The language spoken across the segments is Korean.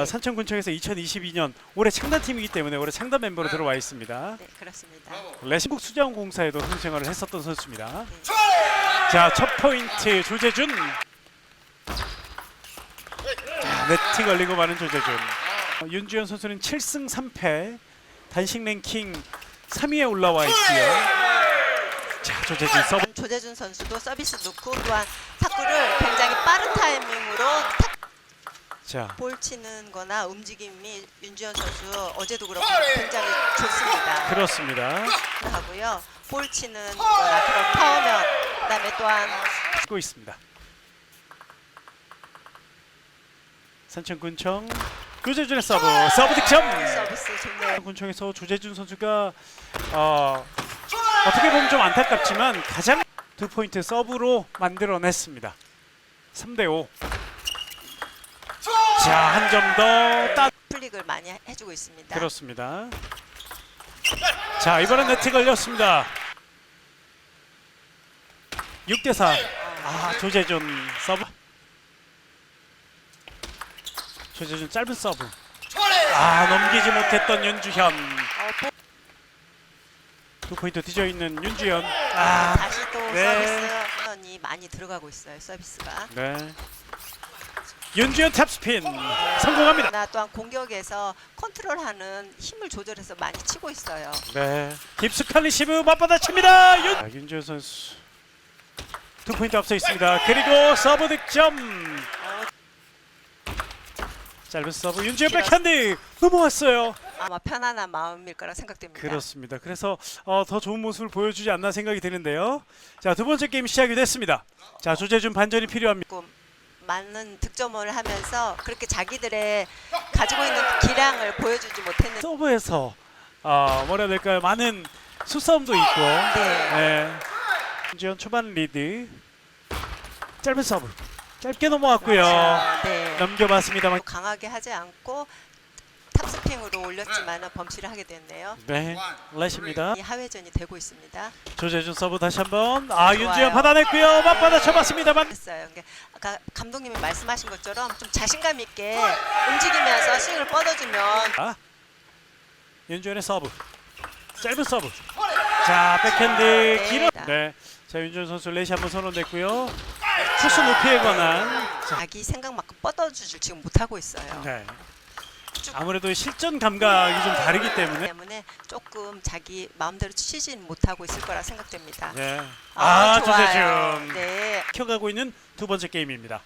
어, 산청군청에서 2022년 올해 창단팀이기 때문에 올해 창단 멤버로 들어와 있습니다. 네, 그렇습니다. 레시국 수자원공사에도 선수 생활을 했었던 선수입니다. 자, 첫 포인트 조재준. 자, 네트 걸리고 마는 조재준. 어, 윤주현 선수는 7승 3패, 단식 랭킹 3위에 올라와 있고요. 자, 조재준 서브. 조재준 선수도 서비스 넣고 또한 탁구를 굉장히 빠른 탁- 자, 볼 치는 거나 움직임이 윤주현 선수 어제도 그렇고 굉장히 좋습니다. 그렇습니다. 하고요. 볼 치는 거나 그런 파워면 그다음에 또한 쓰고 있습니다. 산청군청 조재준의 서브, 서브 득점. 서비스 좋네요. 군청에서 조재준 선수가 어, 어떻게 보면 좀 안타깝지만 가장 두 포인트 서브로 만들어냈습니다. 3대 5. 자, 한 점 더 따. 플릭을 많이 해주고 있습니다. 그렇습니다. 자, 이번엔 네트 걸렸습니다. 6대 4. 아, 조재준 서브. 조재준 짧은 서브. 아, 넘기지 못했던 윤주현. 두 포인트 뒤져 있는 윤주현. 아, 다시 또 네. 서비스 이 많이 들어가고 있어요. 서비스가. 네. 윤주현 탑스핀 성공합니다. 나 또한 공격에서 컨트롤하는 힘을 조절해서 많이 치고 있어요. 네. 깊숙한 리시브 맞받아칩니다. 윤. 아, 윤주현 선수 두 포인트 앞서 있습니다. 그리고 서브 득점. 어, 짧은 서브 윤주현 백핸드 넘어왔어요. 아마 편안한 마음일 거라 생각됩니다. 그렇습니다. 그래서 어, 더 좋은 모습을 보여주지 않나 생각이 드는데요. 자, 두 번째 게임 시작이 됐습니다. 자, 조재준 반전이 필요합니다. 조금 많은 득점을 하면서 그렇게 자기들의 가지고 있는 기량을 보여주지 못했는데 서브에서 어, 뭐라 해야 될까요? 많은 수싸움도 있고 네. 네. 윤지현 초반 리드 짧은 서브 짧게 넘어왔고요. 네. 넘겨봤습니다만 강하게 하지 않고 탑스핑으로 올렸지만 범실을 하게 됐네요. 네 렛입니다. 이 하회전이 되고 있습니다. 조재준 서브 다시 한번 아. 윤지현 받아냈고요. 맞받아 쳐봤습니다만 했어요. 그러니까 아까 감독님이 말씀하신 것처럼 좀 자신감 있게 움직이면서 스윙을 뻗어주면 아 윤지현의 서브 짧은 서브 자 백핸드 네. 길어 네 자 윤지현 선수 렛이 한번 선언됐고요. 투수 높이에 관한 자, 자기 생각만큼 뻗어주질 지금 못하고 있어요. 네. 아무래도 실전 감각이 좀 다르기 때문에 때문에 조금 자기 마음대로 치진 못하고 있을 거라 생각됩니다. 네. 아, 좋아요. 조재준 네. 켜가고 있는 두 번째 게임입니다.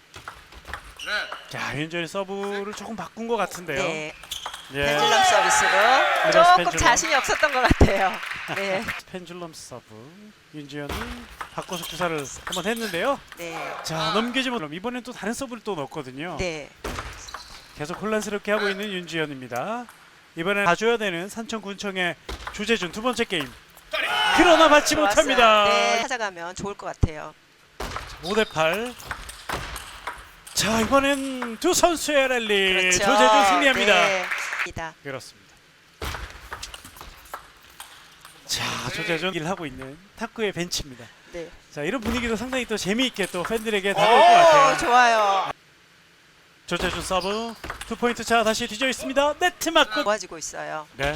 자, 윤준이 서브를 조금 바꾼 것 같은데요. 네. 예. 펜줄럼 서비스로 리버스 조금 펜줄럼. 자신이 없었던 것 같아요. 네. 펜줄럼 서브. 윤지현이 바꿔서 구사를 한번 했는데요. 네. 자, 넘기지 못. 이번엔 또 다른 서브를 또 넣었거든요. 네. 계속 혼란스럽게 하고 있는 윤지현입니다. 이번엔 봐줘야 되는 산청군청의 조재준 두 번째 게임. 그러나 받지 좋았어요. 못합니다. 네. 찾아가면 좋을 것 같아요. 5대 8. 자 이번엔 두 선수의 랠리 그렇죠. 조재준 승리합니다. 네. 이다. 그렇습니다. 자 조재준 일 하고 있는 탁구의 벤치입니다. 네. 자 이런 분위기도 상당히 또 재미있게 또 팬들에게 다가올 것 같아요. 오, 좋아요. 조재준 서브 투 포인트 차 다시 뒤져 있습니다. 네트 맞고 모아지고 있어요. 네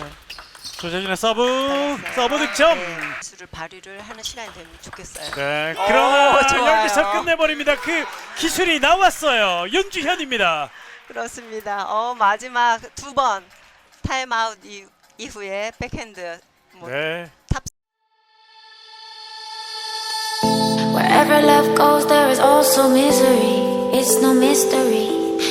조재준의 서브. 서브 득점. 네. 기술을 발휘를 하는 시간이 되면 좋겠어요. 네 그러나 오, 좋아요. 여기서 끝내버립니다. 그 기술이 나왔어요. 윤주현입니다. 그렇습니다. 어, 마지막 두 번 타임아웃 이, 이후에 백핸드 뭐 네. Wherever love goes, there is also misery. It's no mystery.